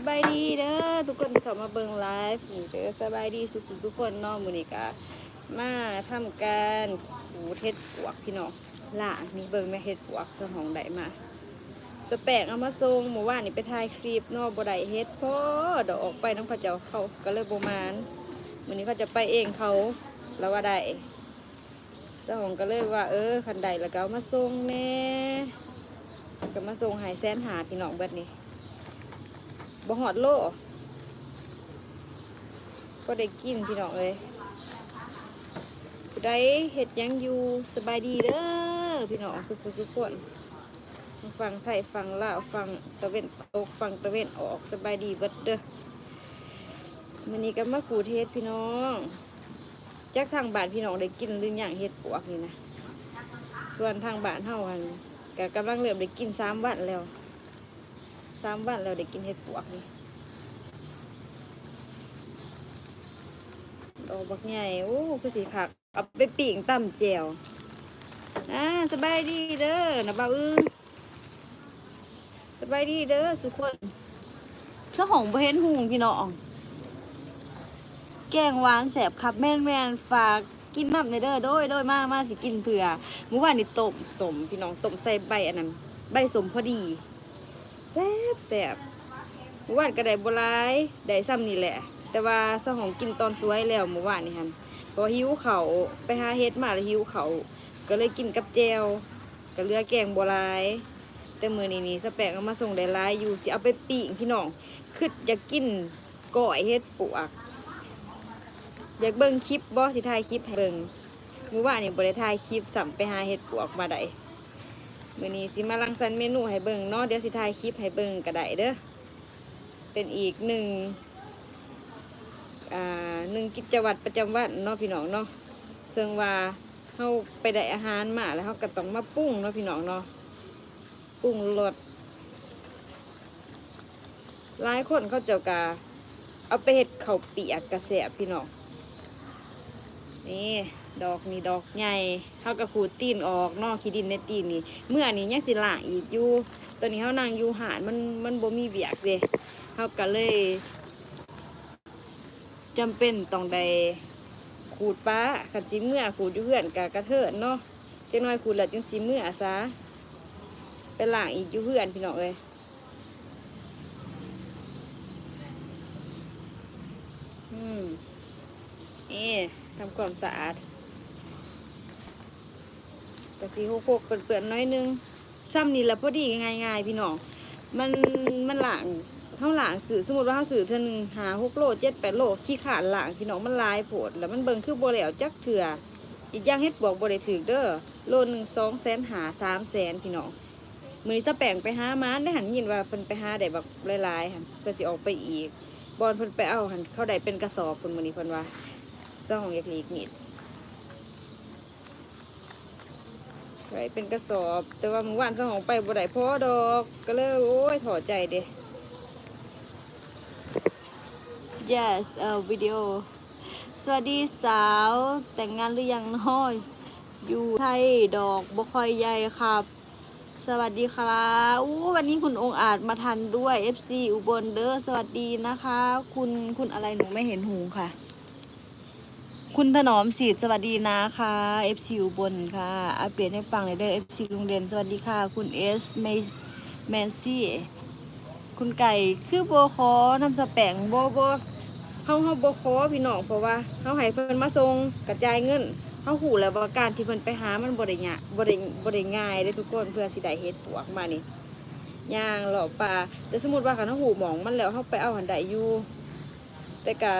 สบายดีเด้อทุกคนที่เข้ามาเบิ่งไลฟ์หนูเจอสบายดีสุขทุกคนน้องมือนี้กะมาทำการขูเทศปวกพี่น้องล่ะมีเบิ่งแม่เฮ็ดปวกเจ้าของได้มาสแปกเอามาส่งเมื่อวานนี่ไปถ่ายคลิปนอกบ่ได้เฮ็ดพ่อดอกออกไปน้องเขาเจ้าเขาก็เลยบ่มานมื้อนี้เขาจะไปเองเขาแล้วว่าได้เจ้าของก็เลยว่า เออคันใดแล้วก็เอามาส่งแน่ก็มาส่งให้แสนหาพี่น้องเบิดนี้ บ่หอดโลก็ได้กินพี่น้องเลยผู้ใดเห็ดยังอยู่สบายดีเด้อพี่น้องสุขสุขคนฟังไทยฟังลาวฟังตะเวนตกฟังตะเวนออกสบายดีเบิดเด้อมันนี้ก็มาขูเทศพี่น้องจากทางบ้านพี่น้องได้กินหรือยังเห็ดปวกนี่นะส่วนทางบ้านเฮาหันก็กำลังเริ่มได้กินสามวันแล้ว สามวันเราได้กินเห็ดปวกนี่ดอกบักใหญ่โอ้คือสีผัก เอาไปปิ่งตำแจวอ่าสบายดีเด้อนะบ่าวอึ้งสบายดีเด้อสุกคนเจ้าของบ่เห็นหุงพี่น้อง แกงหวานแสบครับแม่นแม่นฝากกินน้ำในเด้อโดยโดยมามาสิกินเผื่อเมื่อวานนี่ต้มสมพี่น้องต้มใส่ใบอันนั้น ใบสมพอดี แซ่บแซ่บเมื่อวานก็ได้บหลายได้ซ้ำนี่แหละ แต่ว่าสหองกินตอนสวยแล้วเมื่อวานนี่ฮันพอหิวเขาไปหาเฮ็ดมาแล้วหิวเขาก็เลยกินกับแจวก็เลือแกงบหลาย แต่มือนี้นี่สแปงเอามาส่งได้ลายอยู่สิเอาไปปีงพี่น้องคืออยากกินก้อยเฮ็ดปวก อยากเบิ่งคลิปบ่สิถ่ายคลิปให้เบิ่งเมื่อวานนี่บ่ได้ถ่ายคลิปสั่มไปหาเฮ็ดปวกมาได้ มื่อนี้สิมาลังสรรค์เมนูให้เบิ่งเนาะเดี๋ยวสิถ่ายคลิปให้เบิ่งก็ได้เด้อเป็นอีกหนึ่งอ่าหนึ่งกิจวัตรประจำวันเนาะพี่น้องเนาะซึ่งว่าเฮาไปได้อาหารมาแล้วเฮาก็ต้องมาปรุงเนาะพี่น้องเนาะปรุงรสหลายคนเขาเจ้ากาเอาไปเฮ็ดเข้าเปียกกระแสพี่น้องนี่ ดอกนี่ดอกใหญ่เฮาก็ขูดตีนออกนอกขี้ดินในตีนนี่เมื่อนี้ยังสิล่างอีกอยู่ตอนนี้เฮานั่งอยู่หาดมันมันบ่มีเวียกเด้เฮาก็เลยจำเป็นต้องได้ขูดป้าคันสิเมื่อขูดอยู่เพื่อนกะกระเทินเนาะจักน่อยขูดแล้วจังสิเมื่อซะไปหล่างอีกอยู่เพื่อนพี่น้องเอ้ยอืมนี่ทำความสะอาด กะสีหกหกเปื่อนๆน้อยนึงซ้ำนี่แหละพอดีง่ายๆพี่น้องมันมันหลางเท่าหลางสื่อสมมติว่าเขาสื่อเท่านึงหาหกโลเจ็ดแปดโลขี้ขาดหลางพี่น้องมันลายโผดแล้วมันเบิ่งคือโบแล้วจักเถื่ออีกอย่างเฮ็ดบวกโบได้ถือเด้อโลหนึ่งสองแสนหาสามแสนพี่น้องมือนี้สะแปงไปหามันได้หันยินว่าเพิ่นไปหาได้แบบลายๆหันเพื่อสิออกไปอีกบอลเพิ่นไปเอาหันเข้าได้เป็นกระสอบเพิ่นมือนี้เพิ่นว่าซ่องอยากหลีกนิด ไว้เป็นกระสอบ แต่ว่าเมื่อวานสองไปบ่ได้พ่อดอก ก็เลยโอ้ยถอใจเด้ yes เอ่อวิดีโอ สวัสดีสาวแต่งงานหรือยังน้อยอยู่ไทยดอกบ่คอยใหญ่ครับสวัสดีครับอู้วันนี้คุณองอาจมาทันด้วย FC อุบลเด้อสวัสดีนะคะ คุณคุณอะไรหนูไม่เห็นหูค่ะ คุณถนอมสีสวัสดีนะคะ FC อุบลค่ะอัปเดตให้ฟังเลยเด้อ FC ลุงเด่นสวัสดีค่ะ คุณเอสเมแมนซี่ คุณไก่คือโบคอนำสแปงโบโบเฮาเฮาโบคอพี่น้องเพราะว่าเฮาให้เพิ่นมาส่งกระจายเงินเฮาหูแล้วว่าการที่เพิ่นไปหามันบ่ได้ยาบ่ได้บ่ได้ง่ายเด้ทุกคนเพื่อสิได้เฮ็ดปวกมานี่ย่างหล่อปลาแต่สมมติว่าคันเฮาหูหมองมันแล้วเฮาไปเอาหันไดอยู่แต่ก็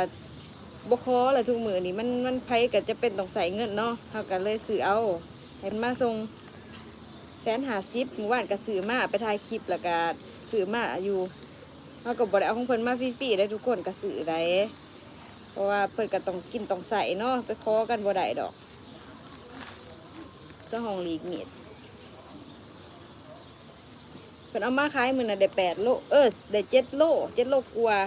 บคอเลยทุกมือนี่มันมันไผก็จะเป็นต้องใส่เงินเนาะเขาก็เลยซื้อเอาให้มันมาส่งแสนหาซิปเมื่อวานก็ซื้อมาไปถ่ายคลิปแล้วก็ซื้อมาอยู่เขาก็บไดเอาของเพิ่นมาฟรีๆได้ทุกคนก็ซื้อได้เพราะว่าเพิ่นก็ต้องกินต้องใส่เนาะไปขอกันบ่ได้ดอกสห้องลีกเมียดเพิ่นเอามาขายมือน่ะได้แปดโลเออได้เจ็ดโลเจ็ดโลกว่า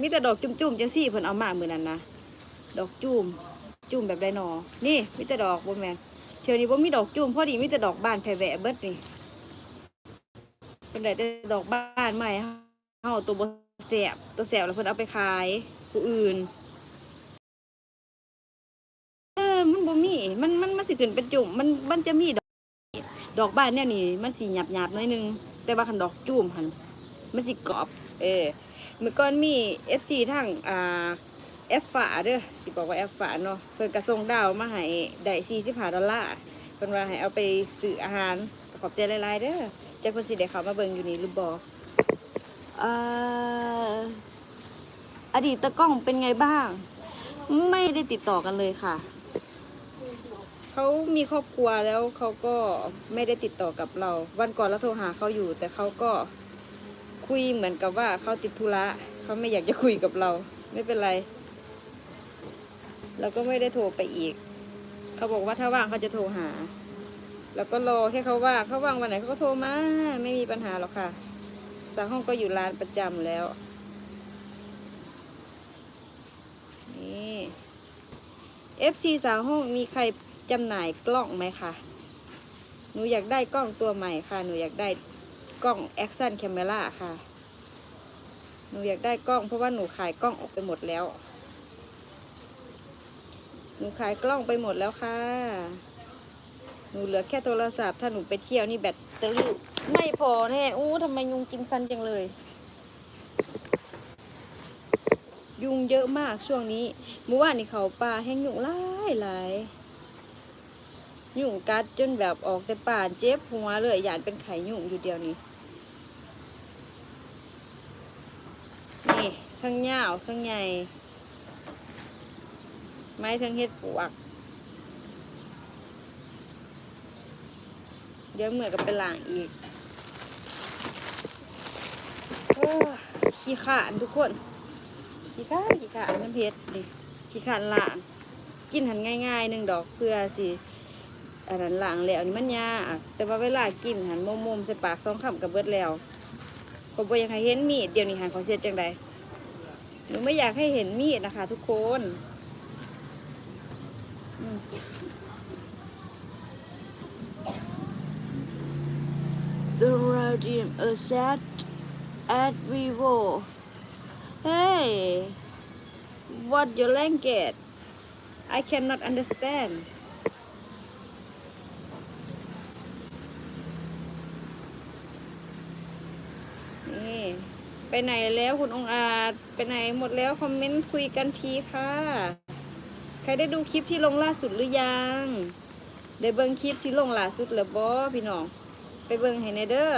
มีแต่ดอกจุ่มๆจังซี่เพิ่นเอามามื้อนั้นนะ ดอกจุ่มจุ่มแบบไดนอ นี่มีแต่ดอกบ่แมนเชื่อนี้บ่มีดอกจุ่มพอดีมีแต่ดอกบานแผ่แหวะเบิดนี่เป็นได้แต่ดอกบานใหม่เฮาตัวบแสบตัวแสบแล้วเพิ่นเอาไปขายผู้อื่น เออมันบ่มี มันมันมันสิขึ้นเป็นจุ่มมันมันจะมีดอก ดอกบ้านเนี่ยนี่ มันสิหยาบหยาบๆหน้อยนึง แต่ว่าคันดอกจุ่มหันมันสิกรอบ เออเมื่อก่อนมี FC ทั้งอ่า แอฟฝาเด้อสิบอกว่าแอฟฝาเนาะเพิ่นกระส่งดาวมาให้ได้45ดอลลาร์เพิ่นว่าให้เอาไปซื้ออาหารขอบใจหลายๆเด้อจักเพิ่นสิได้เข้ามาเบิ่งอยู่นี่หรือบ่อ่ออดีตตะกล้องเป็นไงบ้าง ไม่ได้ติดต่อกันเลยค่ะ เขามีครอบครัวแล้วเขาก็ไม่ได้ติดต่อกับเรา วันก่อนเราโทรหาเขาอยู่ แต่เขาก็คุยเหมือนกับว่าเขาติดธุระเขาไม่อยากจะคุยกับเรา ไม่เป็นไร แล้วก็ไม่ได้โทรไปอีก เขาบอกว่าถ้าว่างเขาจะโทรหา แล้วก็รอแค่เขาว่างเขาว่างวันไหนเขาก็โทรมา ไม่มีปัญหาหรอกค่ะสาวห้องก็อยู่ร้านประจำแล้ว นี่ FC สาวห้องมีใครจำหน่ายกล้องไหมคะ หนูอยากได้กล้องตัวใหม่ค่ะ หนูอยากได้กล้อง Action Camera ค่ะ หนูอยากได้กล้องเพราะว่าหนูขายกล้องออกไปหมดแล้ว หนูขายกล้องไปหมดแล้วค่ะ หนูเหลือแค่โทรศัพท์ ถ้าหนูไปเที่ยวนี่แบตเตอรี่ไม่พอแน่อู้ทำไมยุงกินซันจังเลย ยุงเยอะมากช่วงนี้มื่อวานนี่เขาป่าแห้งยุงหลายหลายยุงกัดจนแบบออกแต่ป่านเจ็บหัวเลยอยานเป็นไข่ยุงอยู่เดียวนี้นี่ทั้งยาวทั้งใหญ่ ไม้ทั้งเฮ็ดปวก เดี๋ยวเหมือนกับเป็นหลางอีกขี้ขานทุกคนขี้ขานขี้ขานน้ำเพชรนี่ขี้ขานหลางกินหันง่ายๆหนึ่งดอกเพื่อสิอันนั้นหลางแล้วนี่มันยากแต่ว่าเวลากินหันมุมๆใส่ปากสองคำกับเบิดแล้วผมบ่อยากให้เห็นมีดเดี๋ยวนี้หันขอเสียจังใดหนูไม่อยากให้เห็นมีดนะคะ ทุกคน The radium a set at Vivo. Hey, what your language? I cannot understand. นี่ไปไหนแล้วคุณองอาจ ไปไหนหมดแล้ว คอมเมนต์คุยกันทีค่ะ รได้ดูคลิปที่ลงล่าสุดหรือยังได้เบิ่งคลิปที่ลงล่าสุดหรือบ่พี่น้องไปเบิ่งให้ในเด้อ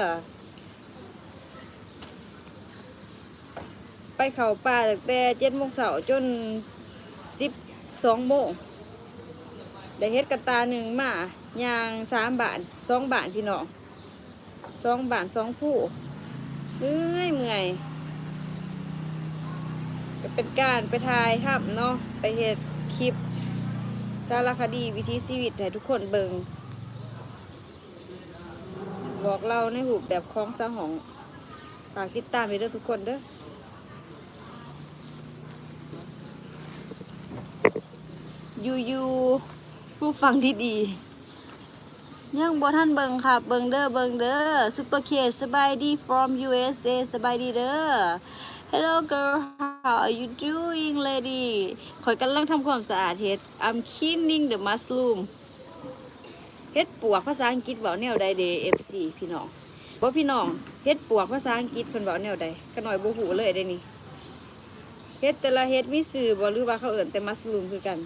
ไปเขาป่าตั้งแต่เจ็ดโมงเสาร์จนสิบสองโมงได้เฮ็ดกระตาหนึ่งมายางสามบาทสองบาทพี่น้องสองบาทสองผู้เมื่อยเมื่อยเป็นการไปถ่ายทำเนาะไปเฮ็ด ลิป สารคดีวิถีชีวิตให้ทุกคนเบิงบอกเราในหูแบบคล้องสะหองฝากติดตามไปด้อทุกคนเด้อยูยูผู้ฟังที่ดียังบ่ท่านเบิงค่ะ เบิงเด้อเบิงเด้อซุปเปอร์เคสบายดี from USA สบายดีเด้อ Hello girl how are you doing lady ขอยกำลังทำความสะอาดเฮ็ด I'm cleaning the mushroom เฮ็ดปวกภาษาอังกฤษเว้าแนวใดเด้ FC พี่น้องบ่พี่น้องเฮ็ดปวกภาษาอังกฤษเพิ่นเว้าแนวใดก็หน่อยบ่ฮู้เลยเด้นี่เฮ็ดแต่ละเฮ็ดมีชื่อบ่หรือว่าเขาเอิ้นแต่ mushroom คือกัน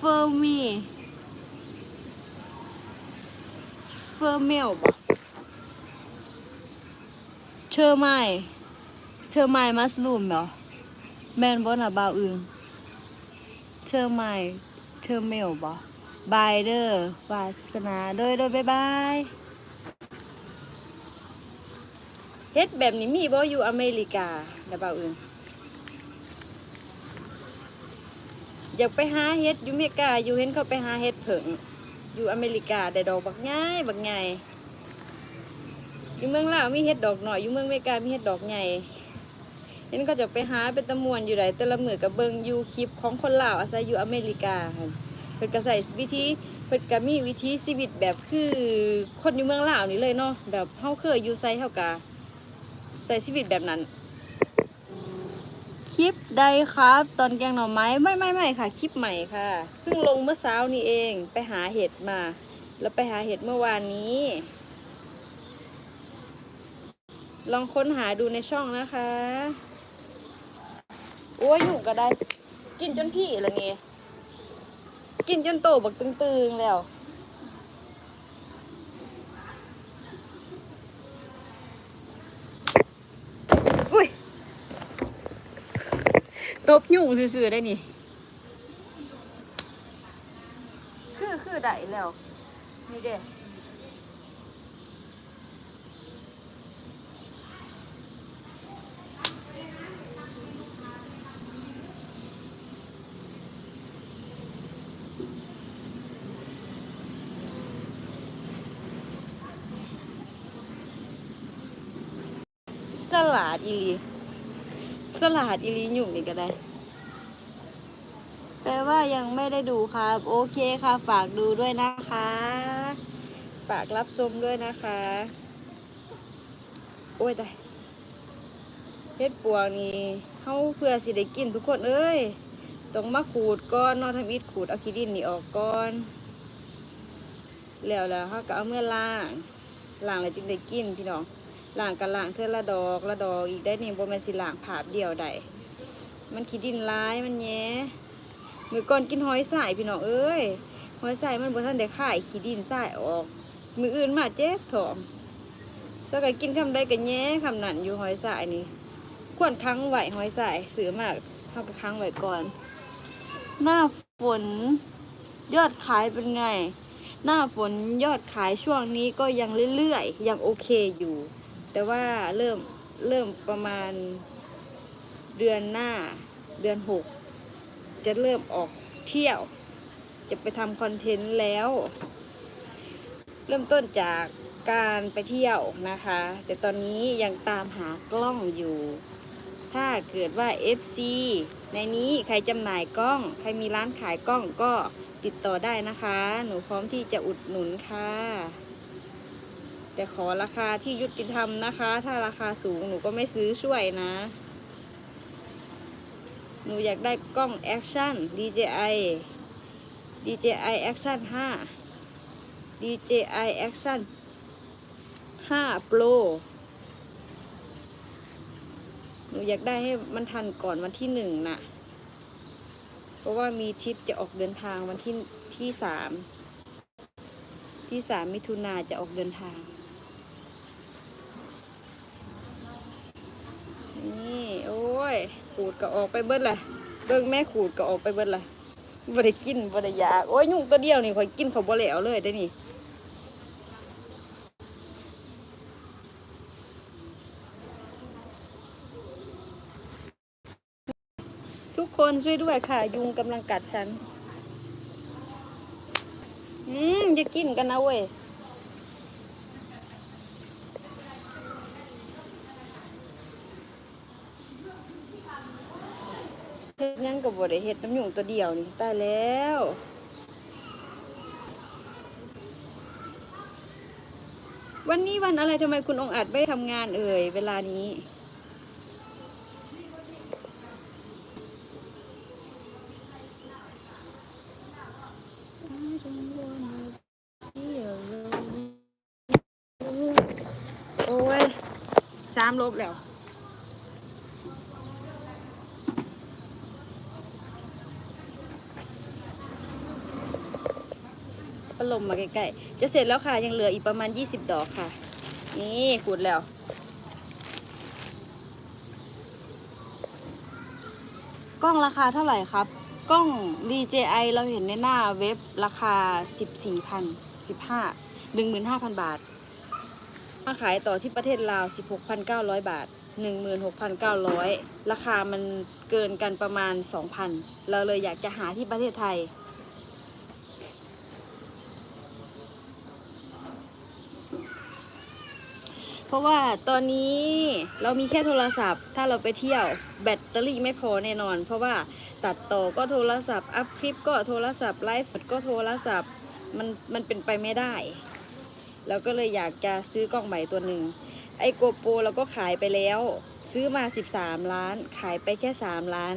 เฟอร์มีเฟอร์เมลบ่เธอไม่เธอไม่มัสลูมเหรอแมนบ่น่ะบาวอึงเธอไม่เธอเมลบ่บายเด้อวาสนาเด้อเด้อบ๊ายบายเฮ็ดแบบนี้มีบ่อยู่อเมริกาน่ะบาวอึง อยากไปหาเฮ็ดอยู่เมกาอยู่เห็นเขาไปหาเฮ็ดเผิงอยู่อเมริกาได้ดอกบักง่ายบักใหญ่อยู่เมืองลาวมีเฮ็ดดอกหน่อยอยู่เมืองเมกามีเฮ็ดดอกใหญ่เห็นก็จะไปหาเป็นตะมวนอยู่ไหนแต่ละมือกับเบิงยูคลิปของคนลาวอาศัยอยู่อเมริกาเพิ่นก็ใส่วิธีเพิ่นก็มีวิธีชีวิตแบบคือคนอยู่เมืองลาวนี่เลยเนาะแบบเฮาเคยอยู่ไซเฮากะใส่ชีวิตแบบนั้น คลิปใดครับ ตอนแกงหน่อไม้ไม่ไม่ไม่ค่ะ คลิปใหม่ค่ะ เพิ่งลงเมื่อเช้านี้เองไปหาเห็ดมา แล้วไปหาเห็ดเมื่อวานนี้ ลองค้นหาดูในช่องนะคะโอ้ยหนูก็ได้ กินจนพี่ละไงี้กินจนโตบักตึงๆแล้ว ตบยุ่งซื่อๆได้นี่ คือคือได้แล้ว นี่เด้สลัดอีหลี สลัดอีลีอยู่นี่ก็ได้ แปลว่ายังไม่ได้ดูครับ โอเคค่ะ ฝากดูด้วยนะคะ ฝากรับชมด้วยนะคะ โอ้ยตายเฮ็ดปวงนี่เฮาเพื่อสิได้กินทุกคนเอ้ยต้องมาขูดก่อนนอทำอิดขูดเอาขี้ดินนี่ออกก่อนแล้วแล้วเขาก็เอาเมื่อล่างล่างแล้วจึงได้กินพี่น้อง ล่างกับล่างเท่าละดอกละดอกอีกได้นี่บ่แม่นสิล่างผาบเดียวได้มันขี้ดินร้ายมันแย่มือก่อนกินหอยสายพี่น้องเอ้ยหอยสายมันบ่ทันได้ขายขี้ดินสายออก มืออื่นมาเจ็บท้องถ้าก็กินคำใดก็แย่คำนั้นอยู่หอยสายนี่ควรค้างไหวหอยสายซื้อมากเฮาก็ค้างไหวก่อน หน้าฝนยอดขายเป็นไง หน้าฝนยอดขายช่วงนี้ก็ยังเรื่อยๆ ยังโอเคอยู่ แต่ว่าเริ่มเริ่มประมาณเดือนหน้าเดือนหกจะเริ่มออกเที่ยว จะไปทำคอนเทนต์แล้ว เริ่มต้นจากการไปเที่ยวนะคะ แต่ตอนนี้ยังตามหากล้องอยู่ ถ้าเกิดว่า FC ในนี้ใครจำหน่ายกล้อง ใครมีร้านขายกล้องก็ติดต่อได้นะคะ หนูพร้อมที่จะอุดหนุนค่ะ แต่ขอราคาที่ยุติธรรมนะคะ ถ้าราคาสูงหนูก็ไม่ซื้อช่วยนะ หนูอยากได้กล้องแอคชั่น DJI DJI Action 5 DJI Action 5 Pro หนูอยากได้ให้มันทันก่อนวันที่หนึ่งน่ะ เพราะว่ามีทริปจะออกเดินทางวันที่ที่สามที่สามมิถุนาจะออกเดินทาง นี่โอ้ยขูดก็ออกไปเบิดเลยเบิ่งแม่ขูดก็ออกไปเบิดเลยบ่ได้กินบ่ได้อยากโอ้ยยุ่งตัวเดียวนี่ข่อยกินเขาบ่แล้วเลยได้นี่ทุกคนช่วยด้วยค่ะ ยุงกำลังกัดฉัน อืมจะกินกันนะเว้ย เฮ็ดห ยังกับบได้เฮ็ดน้ำยุงตัวเดียวนี่ตายแล้ววันนี้วันอะไรทำไมคุณองอาจไม่ทำงานเอ่ยเวลานี้ โอ้ยสามลบแล้ว ลมมาใกล้ๆ จะเสร็จแล้วค่ะ ยังเหลืออีกประมาณ 20 ดอกค่ะ นี่ขูดแล้ว กล้องราคาเท่าไหร่ครับ กล้อง DJI เราเห็นในหน้าเว็บราคา 14,000 15 15,000 บาท มาขายต่อที่ประเทศลาว 16,900 บาท 16,900 ราคามันเกินกันประมาณ 2,000 เราเลยอยากจะหาที่ประเทศไทย เพราะว่าตอนนี้เรามีแค่โทรศัพท์ ถ้าเราไปเที่ยวแบตเตอรี่ไม่พอแน่นอน เพราะว่าตัดต่อก็โทรศัพท์อัพคลิปก็โทรศัพท์ไลฟ์สดก็โทรศัพท์มันมันเป็นไปไม่ได้เราก็เลยอยากจะซื้อกล้องใหม่ตัวหนึ่งไอโกโปรเราก็ขายไปแล้ว ซื้อมา 13 ล้าน ขายไปแค่ 3 ล้าน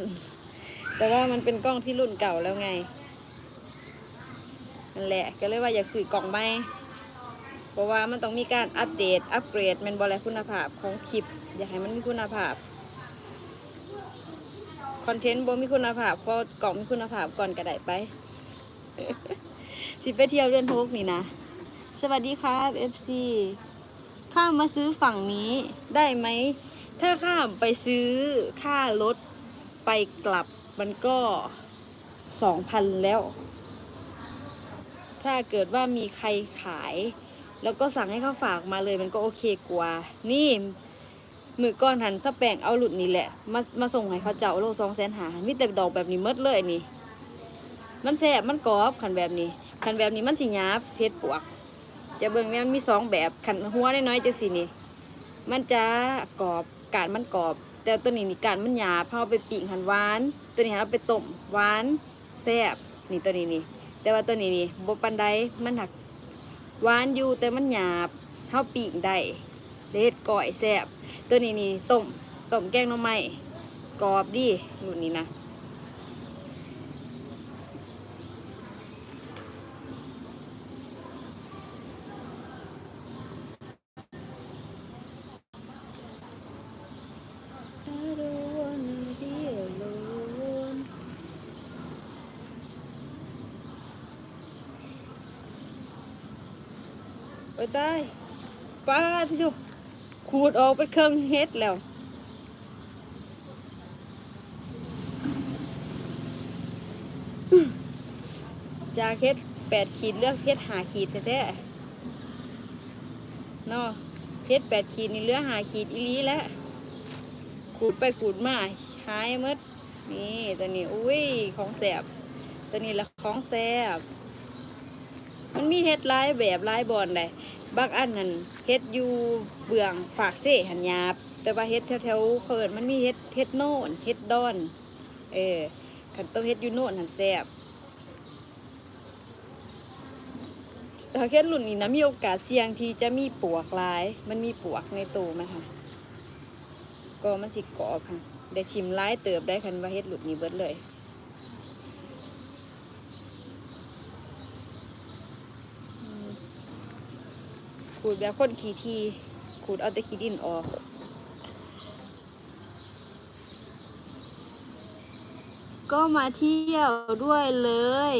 แต่ว่ามันเป็นกล้องที่รุ่นเก่าแล้วไงนั่นแหละก็เลยว่าอยากซื้อกล่องใหม่ เพราะว่ามันต้องมีการอัปเดต อัปเกรดแมันบอลคุณภาพของคลิป อยากให้มันมีคุณภาพคอนเทนต์บ่มีคุณภาพก็กล่องมีคุณภาพก่อนก็ไดไปสิไปเที่ยวเดือนหกนี่นะ สวัสดีครับ FC ข้ามมาซื้อฝั่งนี้ได้ไหม ถ้าข้ามไปซื้อค่ารถไปกลับมันก็สองพันแล้ว ถ้าเกิดว่ามีใครขาย แล้วก็สั่งให้เขาฝากมาเลยมันก็โอเคกว่า นี่มือก้อนหันสแปงเอาหลุดนี่แหละ มามาส่งให้เขาเจ้าโลสองแสนหามีแต่ดอกแบบนี้หมดเลยนี่ มันแซ่บมันกรอบขันแบบนี้ขันแบบนี้มันสิหยาบเพชรปวก จะเบิ่งแม่มันมีสองแบบขันหัวน้อยๆจะสินี่ มันจะกรอบกาดมันกรอบ แต่ตัวนี้นี่กาดมันหยาบเอาไปปิ้งหันหวาน ตัวนี้เอาไปต้มหวานแซ่บนี่ตัวนี้นี่แต่ว่าตัวนี้นี่บปันไดมันหัก หวานอยู่แต่มันหยาบเท่าปีกได้เลดก่อยแซบตัวนี้นี่ต้มต้มแกงน้อไม้กรอบดีรุ่นนี้นะ โอ้ยตายป้าที่ดูขูดออกเป็นเครื่องเฮ็ดแล้วจากเฮ็ดแปดขีดเลือกเฮ็ดหาขีดแท้ๆเนาะเฮ็ดแปดขีดนี่เลือหาขีดอีลีแล้วขูดไปขูดมาหายมดนี่ตัวนี้อุ้ยของแสบตัวนี้ละของแสบมันมีเฮ็ดลายแบบลายบอนได้ บางอันนั่นเฮ็ดอยู่เบื้องฝากเซ่หันยาบ แต่ว่าเฮ็ดแถวๆเพิ่นมันมีเฮ็ดเฮ็ดโน่นเฮ็ดดอน เออขันต้องเฮ็ดอยู่โน่นหันแสบถ้าแค่รุ่นนี้นะมีโอกาสเสี่ยงที่จะมีปวกหลาย มันมีปวกในตัวมันค่ะก็มันสิกรอบค่ะได้ทิมร้ายเติบได้คันว่าเฮ็ดหลุดนี้เบิดเลย ขูดแบบคนขีทีขูดเอาแต่ขี้ดินออกก็มาเที่ยวด้วยเลย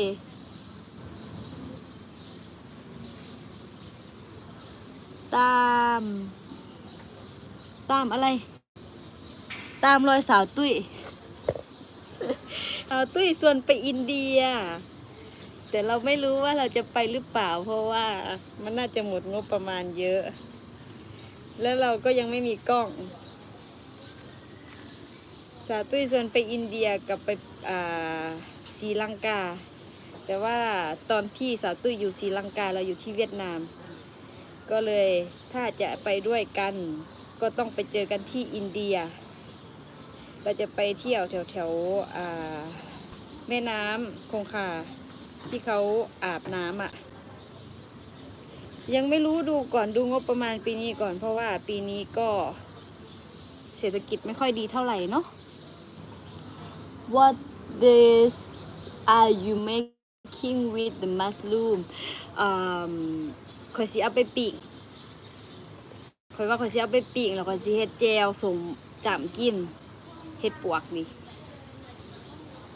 ตาม ตามอะไร ตามรอยสาวตุ้ย สาวตุ้ยส่วนไปอินเดีย แต่เราไม่รู้ว่าเราจะไปหรือเปล่า เพราะว่ามันน่าจะหมดงบประมาณเยอะ แล้วเราก็ยังไม่มีกล้อง สาวตุ้ยส่วนไปอินเดียกับไปอ่าศรีลังกา แต่ว่าตอนที่สาวตุ้ยอยู่ศรีลังกาเราอยู่ที่เวียดนาม ก็เลยถ้าจะไปด้วยกัน ก็ต้องไปเจอกันที่อินเดีย เราจะไปเที่ยวแถวแถวอ่าแม่น้ำคงคา ที่เขาอาบน้ำอะ่ะ ยังไม่รู้ดูก่อนดูงบประมาณปีนี้ก่อน เพราะว่าปีนี้ก็เศรษฐกิจไม่ค่อยดีเท่าไหร่เนาะ What this are you making with the mushroom um ข่อยสิเอาไปปิ้งข่อยว่าข่อยสิเอาไปปิ้งแล้วข่อยสิเฮ็ดแจวสมจำกินเฮ็ดปวกนี่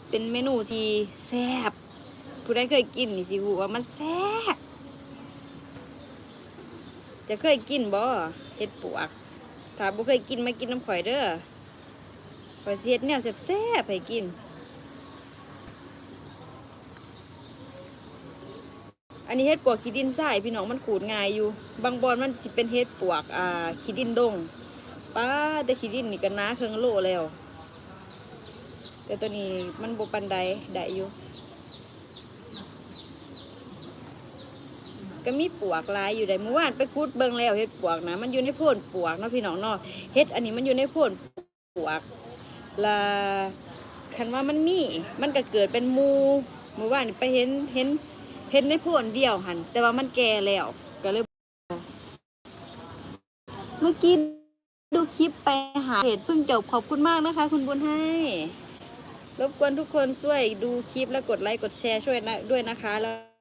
เป็นเมนูที่แซ่บ ผู้ใดเคยกินนี่สิฮู้ว่ามันแซ่บจะเคยกินบ่เฮ็ดปวก ถ้าบ่เคยกินมากินน้ำข่อยเด้อข่อยเสิเฮ็ดแนวแซ่บๆให้กิน อันนี้เฮ็ดปวกขี้ดินทรายพี่น้องมันขูดง่ายอยู่ บางบอนมันสิเป็นเฮ็ดปวกอ่าขี้ดินดงป้าแต่ขี้ดินนี่ก็หนาเครื่องโลแล้ว แต่ตัวนี้มันบ่ปันใดได้อยู่ ก็มีปวกลายอยู่ได้เมื่อวานไปคุดเบิ่งแล้วเฮ็ดปวกนะมันอยู่ในโพนปวกเนาะพี่น้องเนาะเฮ็ดอันนี้มันอยู่ในโพนปวกละคันว่ามันมีมันก็เกิดเป็นมูเมื่อวานไปเห็นเห็นเห็นในโพนเดียวหันแต่ว่ามันแก่แล้วก็เลยเมื่อกี้ดูคลิปไปหาเพจเพิ่งจบขอบคุณมากนะคะ คุณบุญให้รบกวนทุกคนช่วยดูคลิปและกดไลค์กดแชร์ช่วยนะด้วยนะคะแล้ว